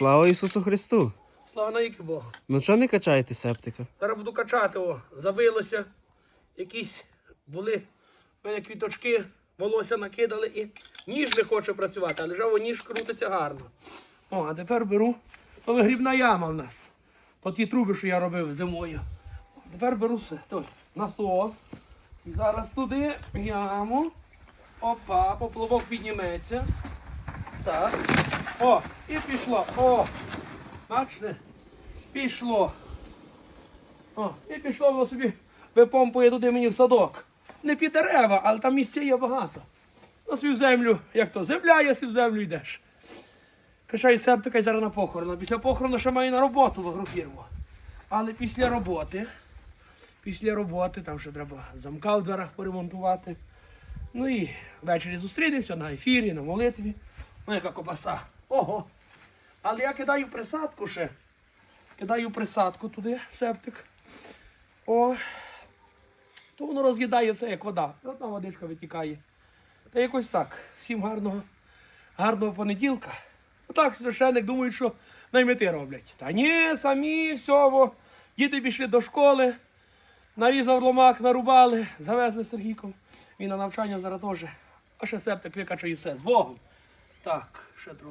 Слава Ісусу Христу! Слава навіки Богу. Ну чого не качаєте септика? Зараз буду качати, о, забилося. Якісь були в мене квіточки, волосся накидали і ніж не хоче працювати, але вже ніж крутиться гарно. О, а тепер беру. То вигрібна яма в нас. По ті труби, що я робив зимою. Тепер беру все. Той, насос. І зараз туди яму. Опа, поплавок підніметься. Так. О, і пішло. О! Бачите? Пішло. О, і пішло воно собі випомпує туди мені в садок. Не під дерева, але там місця є багато. Ну, собі в землю, як то, земля собі в землю йдеш. Качаю септика і зараз на похорон. Після похорону ще маю на роботу в агрофірму. Але після роботи, після роботи, там ще треба замка в дверах поремонтувати. Ну і ввечері зустрінемося на ефірі, на молитві. Ну, яка кобаса. Ого. Але я кидаю присадку ще. Кидаю присадку туди, септик. О, то воно роз'їдає все, як вода. Одна водичка витікає. Та якось так. Всім гарного, гарного понеділка. Отак священник думають, що наймити роблять. Та ні, самі всього. Діти пішли до школи, нарізав ломак, нарубали, завезли Сергійком. Він на навчання зараз теж. А ще септик викачає все з Богом. Так, ще трохи.